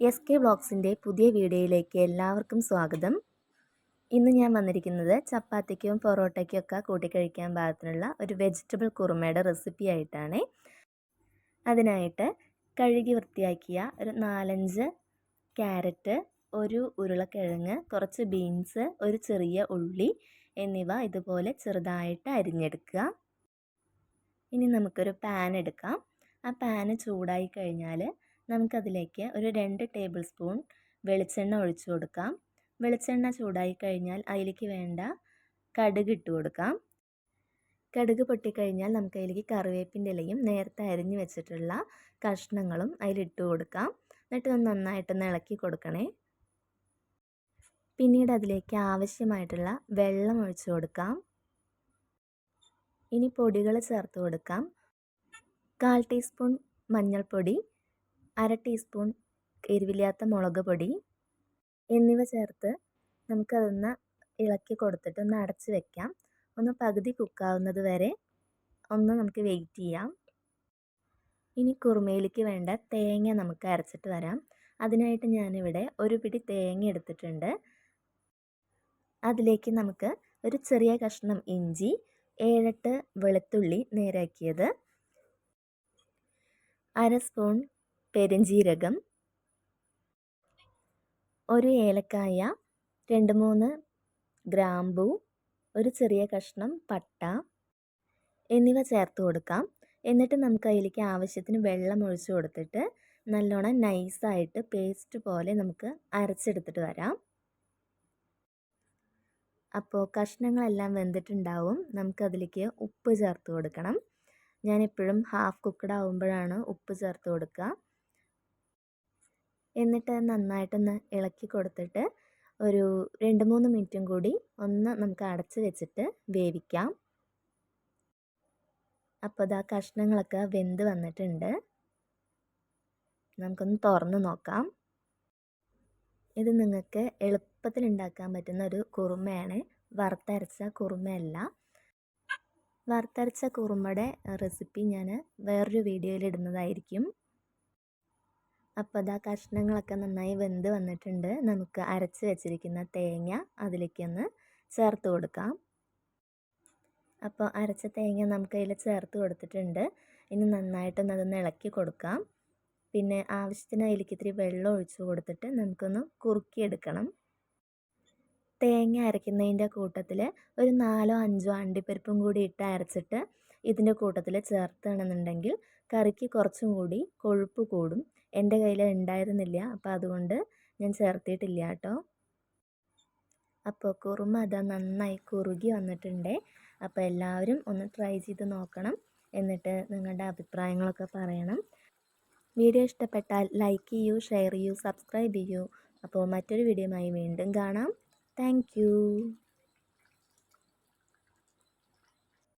S K ബ്ലോഗ്സിന്റെ പുതിയ വീഡിയോയിലേക്ക് എല്ലാവർക്കും സ്വാഗതം. ഇന്ന് ഞാൻ വന്നിരിക്കുന്നത് ചപ്പാത്തിക്കും പൊറോട്ടയ്ക്കും ഒക്കെ കൂട്ടിക്കഴിക്കാൻ പാകത്തിനുള്ള ഒരു വെജിറ്റബിൾ കുറുമയുടെ റെസിപ്പി ആയിട്ടാണ്. അതിനായിട്ട് കഴുകി വൃത്തിയാക്കിയ ഒരു നാലഞ്ച് ക്യാരറ്റ് ഒരു ഉരുളക്കിഴങ്ങ് കുറച്ച് ബീൻസ് ഒരു ചെറിയ ഉള്ളി എന്നിവ ഇതുപോലെ ചെറുതായിട്ട് അരിഞ്ഞെടുക്കുക. ഇനി നമുക്കൊരു പാൻ എടുക്കാം. ആ പാന് ചൂടായി കഴിഞ്ഞാൽ നമുക്കതിലേക്ക് ഒരു രണ്ട് ടേബിൾ സ്പൂൺ വെളിച്ചെണ്ണ ഒഴിച്ചു കൊടുക്കാം. വെളിച്ചെണ്ണ ചൂടായി കഴിഞ്ഞാൽ അതിലേക്ക് വേണ്ട കടുക് ഇട്ട് കൊടുക്കാം. കടുക് പൊട്ടിക്കഴിഞ്ഞാൽ നമുക്ക് അതിലേക്ക് കറിവേപ്പിന്റെ ഇലയും നേരത്തെ അരിഞ്ഞു വെച്ചിട്ടുള്ള കഷ്ണങ്ങളും അതിലിട്ട് കൊടുക്കാം. എന്നിട്ട് ഒന്ന് നന്നായിട്ടൊന്ന് ഇളക്കി കൊടുക്കണേ. പിന്നീട് അതിലേക്ക് ആവശ്യമായിട്ടുള്ള വെള്ളം ഒഴിച്ച് കൊടുക്കാം. ഇനി പൊടികൾ ചേർത്ത് കൊടുക്കാം. കാൽ ടീസ്പൂൺ മഞ്ഞൾപ്പൊടി അര ടീസ്പൂൺ എരിവില്ലാത്ത മുളക് പൊടി എന്നിവ ചേർത്ത് നമുക്കതൊന്ന് ഇളക്കി കൊടുത്തിട്ട് ഒന്ന് അടച്ച് വെക്കാം. ഒന്ന് പകുതി കുക്കാവുന്നത് വരെ ഒന്ന് നമുക്ക് വെയിറ്റ് ചെയ്യാം. ഇനി കുറുമയിലേക്ക് വേണ്ട തേങ്ങ നമുക്ക് അരച്ചിട്ട് വരാം. അതിനായിട്ട് ഞാനിവിടെ ഒരു പിടി തേങ്ങ എടുത്തിട്ടുണ്ട്. അതിലേക്ക് നമുക്ക് ഒരു ചെറിയ കഷ്ണം ഇഞ്ചി ഏഴെട്ട് വെളുത്തുള്ളി നേരാക്കിയത്. അര സ്പൂൺ പെരുംജീരകം ഒരു ഏലക്കായ രണ്ട് മൂന്ന് ഗ്രാമ്പു ഒരു ചെറിയ കഷ്ണം പട്ട എന്നിവ ചേർത്ത് കൊടുക്കാം. എന്നിട്ട് നമുക്ക് അതിലേക്ക് ആവശ്യത്തിന് വെള്ളം ഒഴിച്ചു കൊടുത്തിട്ട് നല്ലോണം നൈസായിട്ട് പേസ്റ്റ് പോലെ നമുക്ക് അരച്ചെടുത്തിട്ട് വരാം. അപ്പോൾ കഷ്ണങ്ങളെല്ലാം വെന്തിട്ടുണ്ടാവും. നമുക്കതിലേക്ക് ഉപ്പ് ചേർത്ത് കൊടുക്കണം. ഞാൻ എപ്പോഴും ഹാഫ് കുക്ക്ഡ് ആകുമ്പോഴാണ് ഉപ്പ് ചേർത്ത് കൊടുക്കുക. എന്നിട്ട് നന്നായിട്ടൊന്ന് ഇളക്കി കൊടുത്തിട്ട് ഒരു രണ്ട് മൂന്ന് മിനിറ്റും കൂടി ഒന്ന് നമുക്ക് അടച്ച് വെച്ചിട്ട് വേവിക്കാം. അപ്പോൾ ഇതാ കഷ്ണങ്ങളൊക്കെ വെന്ത് വന്നിട്ടുണ്ട്. നമുക്കൊന്ന് തുറന്ന് നോക്കാം. ഇത് നിങ്ങൾക്ക് എളുപ്പത്തിൽ ഉണ്ടാക്കാൻ പറ്റുന്ന ഒരു കുറുമയാണ്. വറുത്തരച്ച കുറുമയല്ല. വറുത്തരച്ച കുറുമയുടെ റെസിപ്പി ഞാൻ വേറൊരു വീഡിയോയിൽ ഇടുന്നതായിരിക്കും. അപ്പോൾ അതാ കഷ്ണങ്ങളൊക്കെ നന്നായി വെന്ത് വന്നിട്ടുണ്ട്. നമുക്ക് അരച്ച് വെച്ചിരിക്കുന്ന തേങ്ങ അതിലേക്കൊന്ന് ചേർത്ത് കൊടുക്കാം. അപ്പോൾ അരച്ച തേങ്ങ നമുക്ക് അതിൽ ചേർത്ത് കൊടുത്തിട്ടുണ്ട്. ഇനി നന്നായിട്ടൊന്ന് അതൊന്ന് ഇളക്കി കൊടുക്കാം. പിന്നെ ആവശ്യത്തിന് അതിലേക്ക് ഇത്തിരി വെള്ളം ഒഴിച്ച് കൊടുത്തിട്ട് നമുക്കൊന്ന് കുറുക്കിയെടുക്കണം. തേങ്ങ അരയ്ക്കുന്നതിന്റെ കൂട്ടത്തിൽ ഒരു നാലോ അഞ്ചോ അണ്ടിപ്പരിപ്പും കൂടി ഇട്ട് അരച്ചിട്ട് ഇതിന്റെ കൂട്ടത്തിൽ ചേർത്താണെന്നുണ്ടെങ്കിൽ കറിക്ക് കുറച്ചും കൂടി കൊഴുപ്പ് കൂടും. എന്റെ കയ്യിൽ ഉണ്ടായിരുന്നില്ല. അപ്പോൾ അതുകൊണ്ട് ഞാൻ ചേർത്തിട്ടില്ല കേട്ടോ. അപ്പോൾ കുറുമ അതാ നന്നായി കുറുകി വന്നിട്ടുണ്ട്. അപ്പോൾ എല്ലാവരും ഒന്ന് ട്രൈ ചെയ്ത് നോക്കണം എന്നിട്ട് നിങ്ങളുടെ അഭിപ്രായങ്ങളൊക്കെ പറയണം. വീഡിയോ ഇഷ്ടപ്പെട്ടാൽ ലൈക്ക് ചെയ്യൂ ഷെയർ ചെയ്യൂ സബ്സ്ക്രൈബ് ചെയ്യൂ. അപ്പോൾ മറ്റൊരു വീഡിയോയുമായി വീണ്ടും കാണാം. താങ്ക്